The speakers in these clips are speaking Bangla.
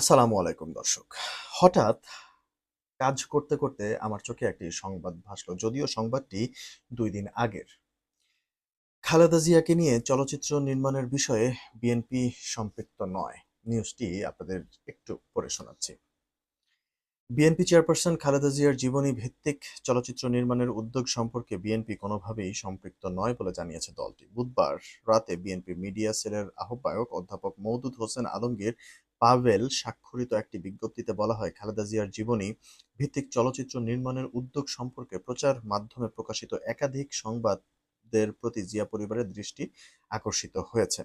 আসসালামু আলাইকুম, দর্শক। হঠাৎ কাজ করতে করতে আমার চোখে একটি সংবাদ ভাসলো, যদিও সংবাদটি দুই দিন আগের। খালেদা জিয়াকে নিয়ে চলচ্চিত্র নির্মাণের বিষয়ে বিএনপি সম্পৃক্ত নয়। নিউজটি আপনাদের একটু পড়ে শোনাচ্ছি। বিএনপি চেয়ারপারসন খালেদা জিয়ার জীবনী ভিত্তিক চলচ্চিত্র নির্মাণের উদ্যোগ সম্পর্কে বিএনপি কোনোভাবেই সম্পৃক্ত নয় বলে জানিয়েছে দলটি। বুধবার রাতে বিএনপি মিডিয়া সেলের আহ্বায়ক অধ্যাপক মওদুদ হোসেন আলমগীর পাভেল স্বাক্ষরিত একটি বিজ্ঞপ্তিতে বলা হয়, খালেদা জিয়ার জীবনী ভিত্তিক চলচ্চিত্র নির্মাণের উদ্যোগ সম্পর্কে প্রচার মাধ্যমে প্রকাশিত একাধিক সংবাদের প্রতি জিয়া পরিবারের দৃষ্টি আকর্ষিত হয়েছে,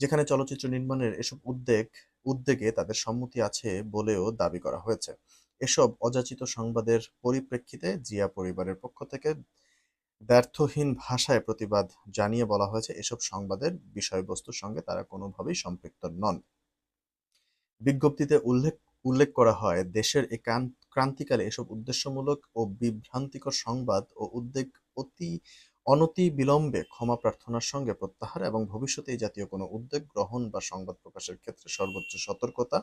যেখানে চলচ্চিত্র নির্মাণের এসব উদ্যোগ উদ্যোগে তাদের সম্মতি আছে বলেও দাবি করা হয়েছে। এসব অযাচিত সংবাদের পরিপ্রেক্ষিতে জিয়া পরিবারের পক্ষ থেকে ব্যর্থহীন ভাষায় প্রতিবাদ জানিয়ে বলা হয়েছে, এসব সংবাদের বিষয়বস্তুর সঙ্গে তারা কোনোভাবেই সম্পৃক্ত নন। বিজ্ঞপ্তিতে উল্লেখ উল্লেখ করা হয়, দেশের ক্রান- ক্রান্তিকালে এসব উদ্দেশ্যমূলক ও বিভ্রান্তিকর সংবাদ ও উদ্বেগ অতি অনতি বিলম্বে ক্ষমা প্রার্থনার সঙ্গে প্রত্যাহার এবং ভবিষ্যতে এই জাতীয় কোনো উদ্যোগ গ্রহণ বা সংবাদ প্রকাশের ক্ষেত্রে সর্বোচ্চ সতর্কতা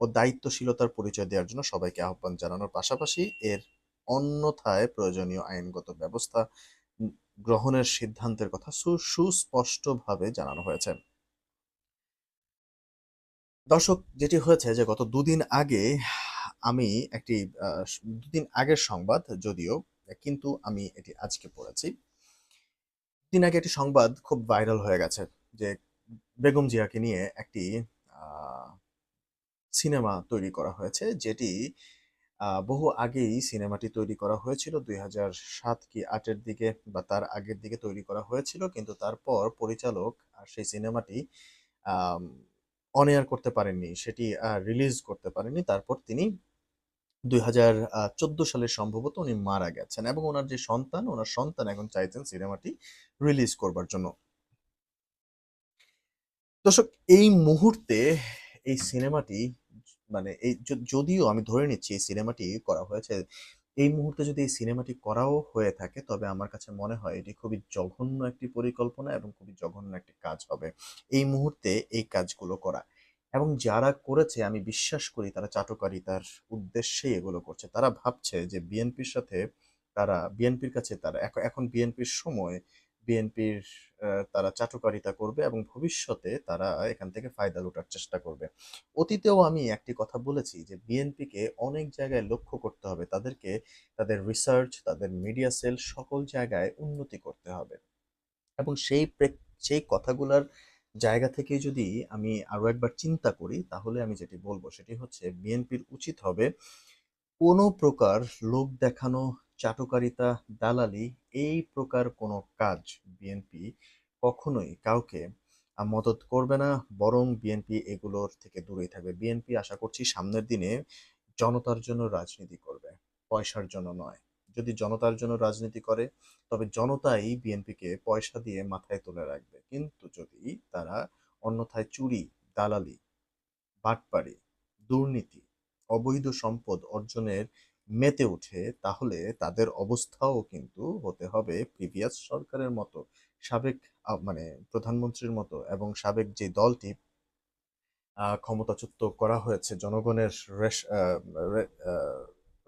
ও দায়িত্বশীলতার পরিচয় দেওয়ার জন্য সবাইকে আহ্বান জানানোর পাশাপাশি এর অন্যথায় প্রয়োজনীয় আইনগত ব্যবস্থা গ্রহণের সিদ্ধান্তের কথা সুস্পষ্টভাবে জানানো হয়েছে। দর্শক, যেটি হয়েছে যে গত দুদিন আগে আমি একটি দুদিন আগের সংবাদ যদিও, কিন্তু আমি এটি আজকে পড়েছি। দিন আগে একটি সংবাদ খুব ভাইরাল হয়ে গেছে যে বেগম জিয়াকে নিয়ে একটি সিনেমা তৈরি করা হয়েছে, যেটি বহু আগেই সিনেমাটি তৈরি করা হয়েছিল, দুই হাজার সাত কি আটের দিকে বা তার আগের দিকে তৈরি করা হয়েছিল, কিন্তু তারপর পরিচালক সেই সিনেমাটি অন এয়ার করতে পারেননি, সেটি রিলিজ করতে পারেননি। তারপর তিনি দুই হাজার চোদ্দ সালে সম্ভবত উনি মারা গেছেন এবং ওনার যে সন্তান, ওনার সন্তান এখন চাইছেন সিনেমাটি রিলিজ করবার জন্য। দর্শক, এই মুহূর্তে এই সিনেমাটি মানে এই, যদিও আমি ধরে নিচ্ছি এই সিনেমাটি করা হয়েছে এই মুহূর্তে যদি এই সিনেমাটি করাও হয়ে থাকে, তবে আমার কাছে মনে হয় এটি খুবই জঘন্য একটি পরিকল্পনা এবং খুবই জঘন্য একটি কাজ হবে এই মুহূর্তে এই কাজগুলো করা। এবং যারা করেছে, আমি বিশ্বাস করি তারা চাটকারিতার উদ্দেশ্যেই এগুলো করছে। তারা ভাবছে যে বিএনপির সাথে তারা বিএনপির কাছে তারা, এখন বিএনপির সময় বিএনপির তারা চাটুকারিতা করবে এবং ভবিষ্যতে তারা এখান থেকে ফায়দা লুটার চেষ্টা করবে। অতীতেও আমি একটি কথা বলেছি যে, বিএনপিকে অনেক জায়গায় লক্ষ্য করতে হবে। তাদেরকে তাদের রিসার্চ তাদের মিডিয়া সেল সকল জায়গায় উন্নতি করতে হবে। এবং সেই সেই কথাগুলার জায়গা থেকে যদি আমি আরও একবার চিন্তা করি, তাহলে আমি যেটি বলব সেটি হচ্ছে, বিএনপির উচিত হবে কোনো প্রকার লোক দেখানো চাটুকারিতা দালালি এই প্রকার কোনো কাজ বিএনপি কখনোই কাউকে মদত করবে না, বরং বিএনপি এগুলোর থেকে দূরেই থাকবে। বিএনপি, আশা করছি, সামনের দিনে জনতার জন্য রাজনীতি করবে। পয়সার জন্য নয়। যদি জনতার জন্য রাজনীতি করে, তবে জনতাই বিএনপিকে পয়সা দিয়ে মাথায় তুলে রাখবে। কিন্তু যদি তারা অন্যথায় চুরি, দালালি, বাটপাড়ি, দুর্নীতি, অবৈধ সম্পদ অর্জনের মেতে ওঠে, তাহলে তাদের অবস্থাও কিন্তু হতে হবে প্রিভিয়াস সরকারের মতো, সাবেক মানে প্রধানমন্ত্রীর মতো এবং সাবেক যে দলটি ক্ষমতাচ্যুত করা হয়েছে জনগণের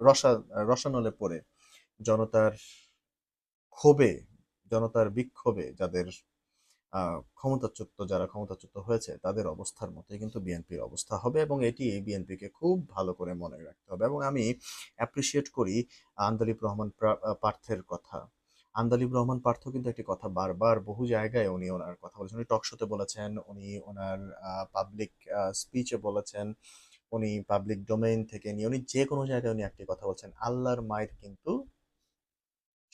রসা, রসানলে পড়ে, জনতার ক্ষোভে, জনতার বিক্ষোভে যাদের ক্ষমতাচ্যুত যারা ক্ষমতাচ্যুত হয়েছে, তাদের অবস্থার মতোই কিন্তু বিএনপির অবস্থা হবে এবং এটি বিএনপিকে খুব ভালো করে মনে রাখতে হবে এবং আমি অ্যাপ্রিসিয়েট করি আন্দালিব রহমান পার্থের কথা। আন্দালিব রহমান পার্থ কিন্তু একটি কথা বারবার বহু জায়গায় উনি ওনার কথা বলেছেন। উনি টকশোতে বলেছেন, উনি ওনার পাবলিক স্পিচে বলেছেন, উনি পাবলিক ডোমেইন থেকে নিয়ে, উনি যে কোনো জায়গায় উনি একটি কথা বলছেন, আল্লাহর মায়ের কিন্তু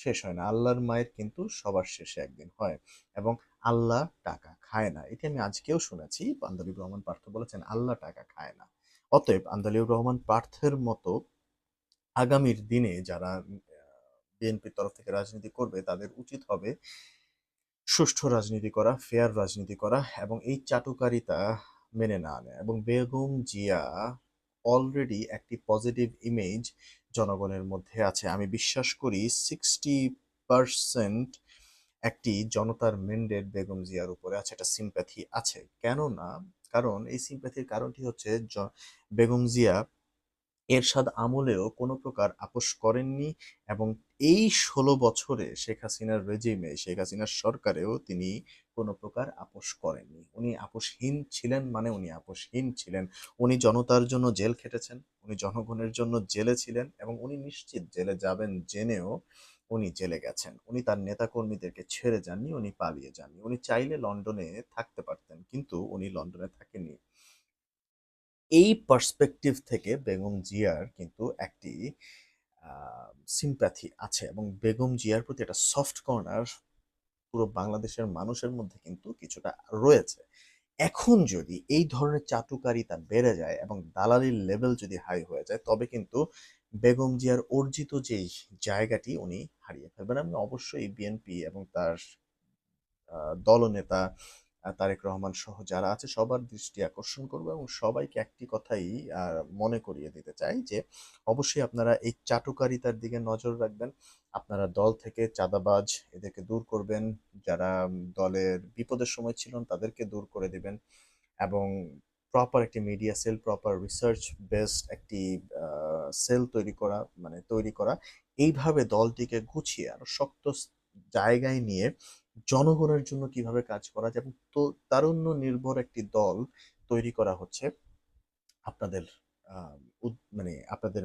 শেষ হয় না। আল্লাহর মায়ের কিন্তু সবার শেষে একদিন হয় এবং আল্লাহ টাকা খায় না। এটি আমি আজকেও শুনেছি। আন্দালিব রহমান পার্থ বলেছেন, আল্লাহ টাকা খায় না। অতএব আন্দালিব রহমান পার্থের মতো আগামীর দিনে যারা বিএনপির তরফ থেকে রাজনীতি করবে, তাদের উচিত হবে সুষ্ঠু রাজনীতি করা, ফেয়ার রাজনীতি করা এবং এই চাটুকারিতা মেনে না আনে এবং বেগম জিয়া অলরেডি একটি পজিটিভ ইমেজ জনগণের মধ্যে আছে। আমি বিশ্বাস করি সিক্সটি পারসেন্ট একটি জনতার মেন্ডেট বেগম জিয়ার উপরে আছে, একটা সিম্প্যাথি আছে। কেননা, কারণ এই সিম্প্যাথির কারণটি হচ্ছে বেগম জিয়া এরশাদ আমলেও কোনো প্রকার আপোস করেননি এবং এই ১৬ বছরে শেখ হাসিনার রেজিমে, শেখ হাসিনার সরকারেও তিনি কোনো প্রকার আপোস করেননি। উনি আপোসহীন ছিলেন মানে উনি আপোসহীন ছিলেন। উনি জনতার জন্য জেল খেটেছেন, উনি জনগণের জন্য জেলে ছিলেন এবং উনি নিশ্চিত জেলে যাবেন জেনেও উনি জেলে গেছেন। উনি তার নেতাকর্মীদেরকে ছেড়ে যাননি, উনি পালিয়ে যাননি। উনি চাইলে লন্ডনে থাকতে পারতেন কিন্তু উনি লন্ডনে থাকেননি। এই পার্সপেক্টিভ থেকে বেগম জিয়ার কিন্তু একটি সিম্প্যাথি আছে এবং বেগম জিয়ার প্রতি একটা সফট কর্নার পুরো বাংলাদেশের মানুষের মধ্যে কিন্তু কিছুটা রয়েছে। এখন যদি এই ধরনের চাটুকারিতা বেড়ে যায় এবং দালালির লেভেল যদি হাই হয়ে যায়, তবে কিন্তু বেগম জিয়ার অর্জিত যেই জায়গাটি উনি হারিয়ে ফেলবেন। আমি অবশ্যই বিএনপি এবং তার দলনেতা তারেক রহমান সহ যারা আছে সবার দৃষ্টি আকর্ষণ করব এবং সবাইকে একটি কথাই মনে করিয়ে দিতে চাই যে অবশ্যই আপনারা এই চাটুকারিতার দিকে নজর রাখবেন। আপনারা দল থেকে চাঁদাবাজ এদেরকে দূর করবেন। যারা দলের বিপদের সময় ছিলেন তাদেরকে দূর করে দিবেন এবং প্রপার একটি media cell, proper research based একটি সেল তৈরি করা মানে তৈরি করা। এইভাবে দলটিকে গুছিয়ে আরও শক্ত জায়গায় নিয়ে জনগণের জন্য কীভাবে কাজ করা যায় এবং তো তারুণ্য নির্ভর একটি দল তৈরি করা হচ্ছে, আপনাদের মানে আপনাদের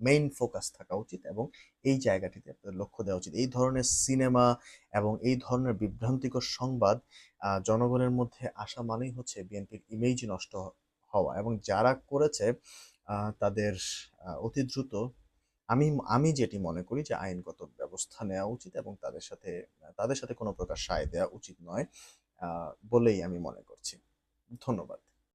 মেইন ফোকাস থাকা উচিত এবং এই জায়গাটিতে আপনাদের লক্ষ্য দেওয়া উচিত। এই ধরনের সিনেমা এবং এই ধরনের বিভ্রান্তিকর সংবাদ জনগণের মধ্যে আসা মানেই হচ্ছে বিএনপির ইমেজ নষ্ট হওয়া এবং যারা করেছে তাদের অতি দ্রুত আমি আমি যেটি মনে করি যে আইনগত ব্যবস্থা নেওয়া উচিত এবং তাদের সাথে তাদের সাথে কোনো প্রকার সায় দেওয়া উচিত নয় বলেই আমি মনে করছি। ধন্যবাদ।